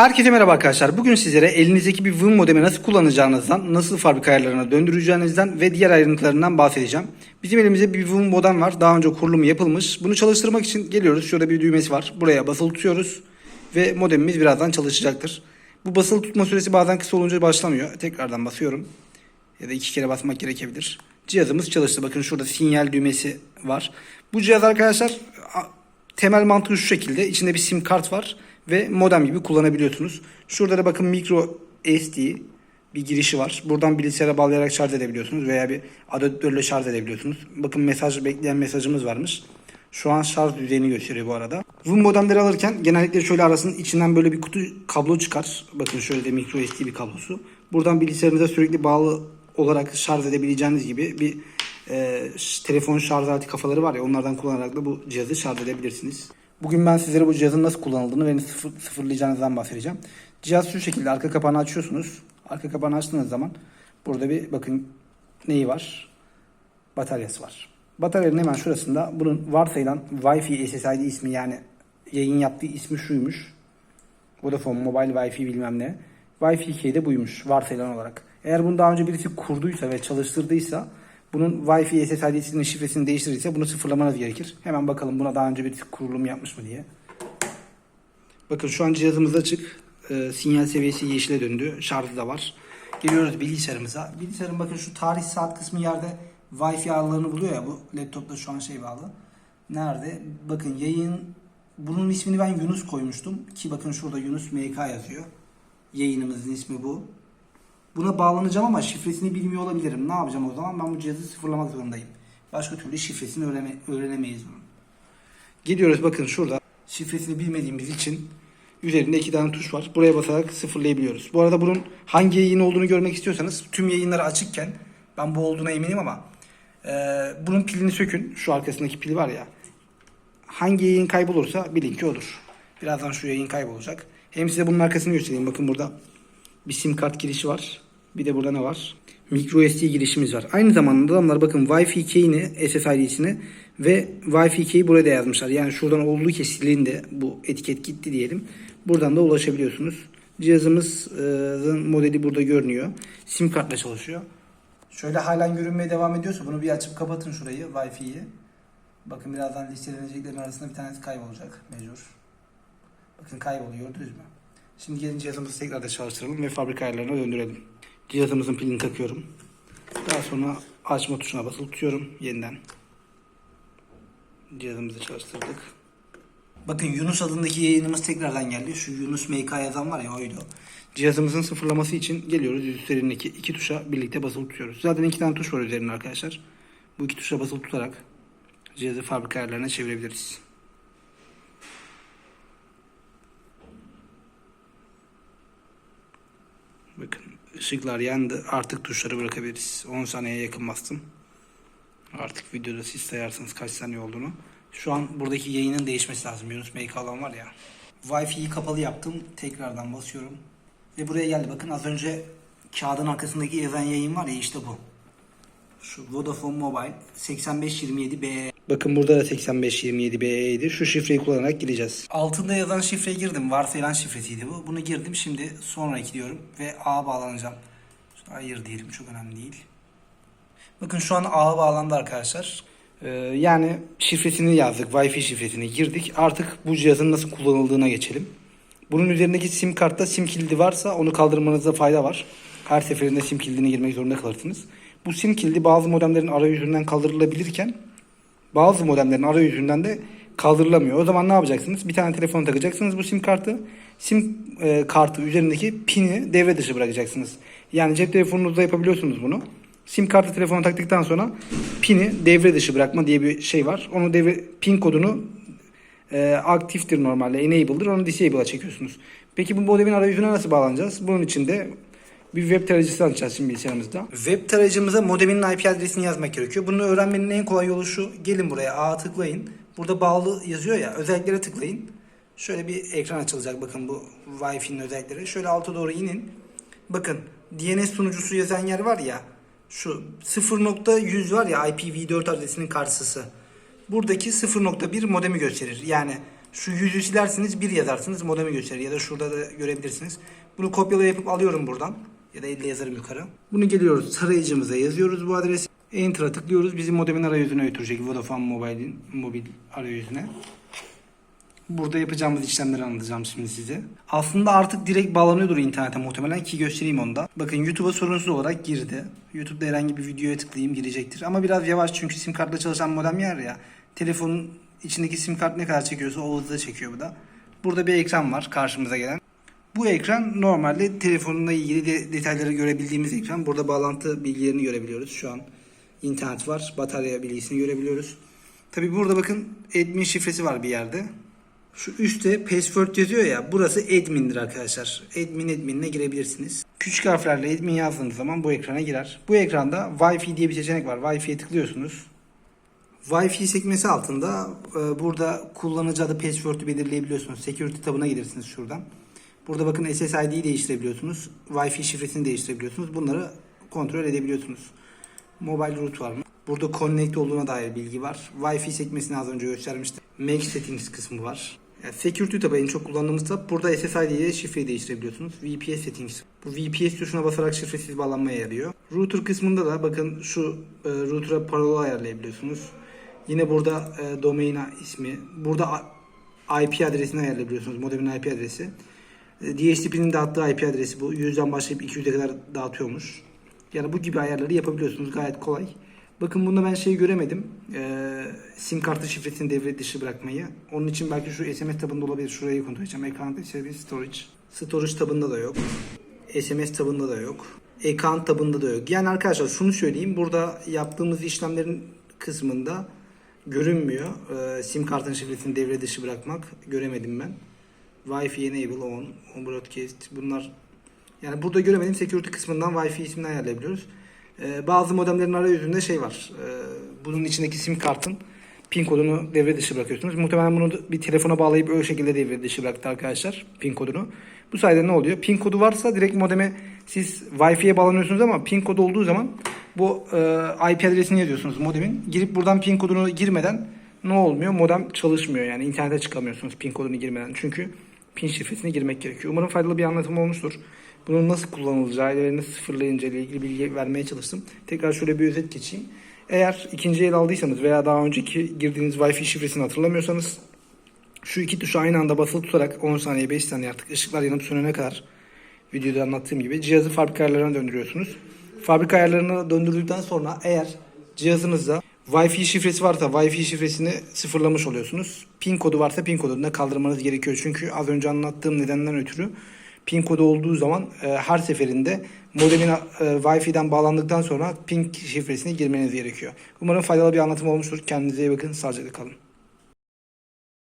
Herkese merhaba arkadaşlar. Bugün sizlere elinizdeki bir WIM modemi nasıl kullanacağınızdan, nasıl fabrika ayarlarına döndüreceğinizden ve diğer ayrıntılarından bahsedeceğim. Bizim elimizde bir WIM modem var. Daha önce kurulumu yapılmış. Bunu çalıştırmak için geliyoruz. Şurada bir düğmesi var. Buraya basılı tutuyoruz ve modemimiz birazdan çalışacaktır. Bu basılı tutma süresi bazen kısa olunca başlamıyor. Tekrardan basıyorum. Ya da iki kere basmak gerekebilir. Cihazımız çalıştı. Bakın şurada sinyal düğmesi var. Bu cihaz arkadaşlar temel mantığı şu şekilde. İçinde bir sim kart var ve modem gibi kullanabiliyorsunuz. Şurada da bakın micro SD bir girişi var. Buradan bilgisayara bağlayarak şarj edebiliyorsunuz veya bir adaptörle şarj edebiliyorsunuz. Bakın mesaj bekleyen mesajımız varmış. Şu an şarj düzeyini gösteriyor bu arada. Bu modemleri alırken genellikle şöyle arasının içinden böyle bir kutu kablo çıkar. Bakın şöyle de micro SD bir kablosu. Buradan bilgisayarınıza sürekli bağlı olarak şarj edebileceğiniz gibi bir e, telefon şarj aleti kafaları var ya onlardan kullanarak da bu cihazı şarj edebilirsiniz. Bugün ben sizlere bu cihazın nasıl kullanıldığını ve sıfır, sıfırlayacağınızdan bahsedeceğim. Cihaz şu şekilde arka kapağını açıyorsunuz. Arka kapağını açtığınız zaman burada bir bakın neyi var? Bataryası var. Bataryanın hemen şurasında bunun varsayılan Wi-Fi SSID ismi yani yayın yaptığı ismi şuymuş. Vodafone Mobile Wi-Fi bilmem ne. Wi-Fi key de buymuş varsayılan olarak. Eğer bunu daha önce birisi kurduysa ve çalıştırdıysa bunun Wi-Fi SSID'sinin şifresini değiştirirse bunu sıfırlamanız gerekir. Hemen bakalım buna daha önce birisi kurulum yapmış mı diye. Bakın şu an cihazımız açık. Ee, sinyal seviyesi yeşile döndü. Şarjı da var. Geliyoruz bilgisayarımıza. Bilgisayarın bakın şu tarih saat kısmı yerde Wi-Fi ağlarını buluyor ya. Bu laptopta şu an şey bağlı. Nerede? Bakın yayın bunun ismini ben Yunus koymuştum. Ki bakın şurada Yunus MK yazıyor. Yayınımızın ismi bu. Buna bağlanacağım ama şifresini bilmiyor olabilirim. Ne yapacağım o zaman? Ben bu cihazı sıfırlamak zorundayım. Başka türlü şifresini öğrene, öğrenemeyiz bunun. Gidiyoruz bakın şurada. Şifresini bilmediğimiz için üzerinde iki tane tuş var. Buraya basarak sıfırlayabiliyoruz. Bu arada bunun hangi yayın olduğunu görmek istiyorsanız tüm yayınları açıkken ben bu olduğuna eminim ama e, bunun pilini sökün. Şu arkasındaki pil var ya. Hangi yayın kaybolursa bilin ki odur. Birazdan şu yayın kaybolacak. Hem size bunun arkasını göstereyim. Bakın burada bir sim kart girişi var. Bir de burada ne var? Micro SD girişimiz var. Aynı zamanda adamlar bakın Wi-Fi key'ini SSID'sini ve Wi-Fi key'i buraya da yazmışlar. Yani şuradan olduğu ki silindi bu etiket gitti diyelim. Buradan da ulaşabiliyorsunuz. Cihazımızın modeli burada görünüyor. Sim kartla çalışıyor. Şöyle halen görünmeye devam ediyorsa bunu bir açıp kapatın şurayı Wi-Fi'yi. Bakın birazdan listeleneceklerin arasında bir tanesi kaybolacak mecbur. Bakın kayboluyor gördünüz mü? Şimdi gelin cihazımızı tekrar da çalıştıralım ve fabrika ayarlarına döndürelim. Cihazımızın pilini takıyorum. Daha sonra açma tuşuna basılı tutuyorum yeniden. Cihazımızı çalıştırdık. Bakın Yunus adındaki yayınımız tekrardan geldi. Şu Yunus MK yazan var ya oydu. Cihazımızın sıfırlaması için geliyoruz. Üzerindeki iki tuşa birlikte basılı tutuyoruz. Zaten iki tane tuş var üzerinde arkadaşlar. Bu iki tuşa basılı tutarak cihazı fabrika ayarlarına çevirebiliriz. Bakın ışıklar yandı. Artık tuşları bırakabiliriz. 10 saniyeye yakın bastım. Artık videoda siz sayarsınız kaç saniye olduğunu. Şu an buradaki yayının değişmesi lazım. Yunus MK alan var ya. Wi-Fi'yi kapalı yaptım. Tekrardan basıyorum. Ve buraya geldi. Bakın az önce kağıdın arkasındaki yazan yayın var ya işte bu. Şu Vodafone Mobile 8527BE. Bakın burada da 8527BE'ydi. Şu şifreyi kullanarak gireceğiz. Altında yazan şifreye girdim. Varsayılan şifresiydi bu. Bunu girdim. Şimdi sonraki diyorum ve ağa bağlanacağım. Hayır diyelim. Çok önemli değil. Bakın şu an ağa bağlandı arkadaşlar. Ee, yani şifresini yazdık. Wi-Fi şifresini girdik. Artık bu cihazın nasıl kullanıldığına geçelim. Bunun üzerindeki sim kartta sim kilidi varsa onu kaldırmanızda fayda var. Her seferinde sim kilidine girmek zorunda kalırsınız. Bu sim kilidi bazı modemlerin arayüzünden kaldırılabilirken bazı modemlerin arayüzünden de kaldırılamıyor. O zaman ne yapacaksınız? Bir tane telefon takacaksınız bu sim kartı. Sim e, kartı üzerindeki pini devre dışı bırakacaksınız. Yani cep telefonunuzda yapabiliyorsunuz bunu. Sim kartı telefona taktıktan sonra pini devre dışı bırakma diye bir şey var. Onu devre pin kodunu e, aktiftir normalde, enable'dır. Onu disable'a çekiyorsunuz. Peki bu modemin arayüzüne nasıl bağlanacağız? Bunun için de bir web tarayıcısı açacağız şimdi bilgisayarımızda. Web tarayıcımıza modemin IP adresini yazmak gerekiyor. Bunu öğrenmenin en kolay yolu şu. Gelin buraya A'ya tıklayın. Burada bağlı yazıyor ya. Özelliklere tıklayın. Şöyle bir ekran açılacak. Bakın bu Wi-Fi'nin özellikleri. Şöyle alta doğru inin. Bakın DNS sunucusu yazan yer var ya. Şu 0.100 var ya IPv4 adresinin karşısı. Buradaki 0.1 modemi gösterir. Yani Şu yüzü silersiniz bir yazarsınız modemi gösterir ya da şurada da görebilirsiniz. Bunu kopyala yapıp alıyorum buradan ya da elle yazarım yukarı. Bunu geliyoruz tarayıcımıza yazıyoruz bu adresi. Enter'a tıklıyoruz. Bizi modemin arayüzüne götürecek Vodafone Mobile'in mobil arayüzüne. Burada yapacağımız işlemleri anlatacağım şimdi size. Aslında artık direkt bağlanıyordur internete muhtemelen ki göstereyim onu da. Bakın YouTube'a sorunsuz olarak girdi. YouTube'da herhangi bir videoya tıklayayım girecektir. Ama biraz yavaş çünkü sim kartla çalışan modem yer ya. Telefonun içindeki sim kart ne kadar çekiyorsa o hızda çekiyor bu da. Burada bir ekran var karşımıza gelen. Bu ekran normalde telefonla ilgili de detayları görebildiğimiz ekran. Burada bağlantı bilgilerini görebiliyoruz. Şu an internet var. Batarya bilgisini görebiliyoruz. Tabi burada bakın admin şifresi var bir yerde. Şu üstte password yazıyor ya burası admin'dir arkadaşlar. Admin admin'ine girebilirsiniz. Küçük harflerle admin yazdığınız zaman bu ekrana girer. Bu ekranda Wi-Fi diye bir seçenek var. Wi-Fi'ye tıklıyorsunuz. Wi-Fi sekmesi altında e, burada kullanıcı adı password'ü belirleyebiliyorsunuz. Security tabına gelirsiniz şuradan. Burada bakın SSID'yi değiştirebiliyorsunuz. Wi-Fi şifresini değiştirebiliyorsunuz. Bunları kontrol edebiliyorsunuz. Mobile root var mı? Burada connect olduğuna dair bilgi var. Wi-Fi sekmesini az önce göstermiştim. Make settings kısmı var. Security tabı en çok kullandığımız tab. Burada SSID ile şifreyi değiştirebiliyorsunuz. VPS settings. Bu VPS tuşuna basarak şifresiz bağlanmaya yarıyor. Router kısmında da bakın şu e, router'a parola ayarlayabiliyorsunuz. Yine burada e, domain ismi. Burada IP adresini ayarlayabiliyorsunuz. Modemin IP adresi. E, DHCP'nin dağıttığı IP adresi bu. 100'den başlayıp 200'e kadar dağıtıyormuş. Yani bu gibi ayarları yapabiliyorsunuz. Gayet kolay. Bakın bunda ben şeyi göremedim. Ee, sim kartı şifresini devre dışı bırakmayı. Onun için belki şu SMS tabında olabilir. Şurayı kontrol edeceğim. Ekran service storage. Storage tabında da yok. SMS tabında da yok. Account tabında da yok. Yani arkadaşlar şunu söyleyeyim. Burada yaptığımız işlemlerin kısmında görünmüyor. Ee, sim kartın şifresini devre dışı bırakmak göremedim ben. Wi-Fi enable on, on broadcast bunlar yani burada göremedim security kısmından Wi-Fi ismini ayarlayabiliyoruz. Ee, bazı modemlerin arayüzünde şey var. Ee, bunun içindeki sim kartın pin kodunu devre dışı bırakıyorsunuz. Muhtemelen bunu bir telefona bağlayıp öyle şekilde devre dışı bıraktı arkadaşlar pin kodunu. Bu sayede ne oluyor? Pin kodu varsa direkt modeme siz Wi-Fi'ye bağlanıyorsunuz ama pin kodu olduğu zaman bu e, IP adresini yazıyorsunuz modemin. Girip buradan pin kodunu girmeden ne olmuyor? Modem çalışmıyor yani internete çıkamıyorsunuz pin kodunu girmeden. Çünkü pin şifresini girmek gerekiyor. Umarım faydalı bir anlatım olmuştur. Bunun nasıl kullanılacağı ve nasıl sıfırlayınca ile ilgili bilgi vermeye çalıştım. Tekrar şöyle bir özet geçeyim. Eğer ikinci el aldıysanız veya daha önceki girdiğiniz Wi-Fi şifresini hatırlamıyorsanız şu iki tuşu aynı anda basılı tutarak 10 saniye 5 saniye artık ışıklar yanıp sönene kadar videoda anlattığım gibi cihazı fabrika ayarlarına döndürüyorsunuz. Fabrika ayarlarına döndürdükten sonra eğer cihazınızda Wi-Fi şifresi varsa Wi-Fi şifresini sıfırlamış oluyorsunuz. Pin kodu varsa pin kodunu da kaldırmanız gerekiyor. Çünkü az önce anlattığım nedenden ötürü pin kodu olduğu zaman e, her seferinde modemin e, Wi-Fi'den bağlandıktan sonra pin şifresini girmeniz gerekiyor. Umarım faydalı bir anlatım olmuştur. Kendinize iyi bakın. Sağlıcakla kalın.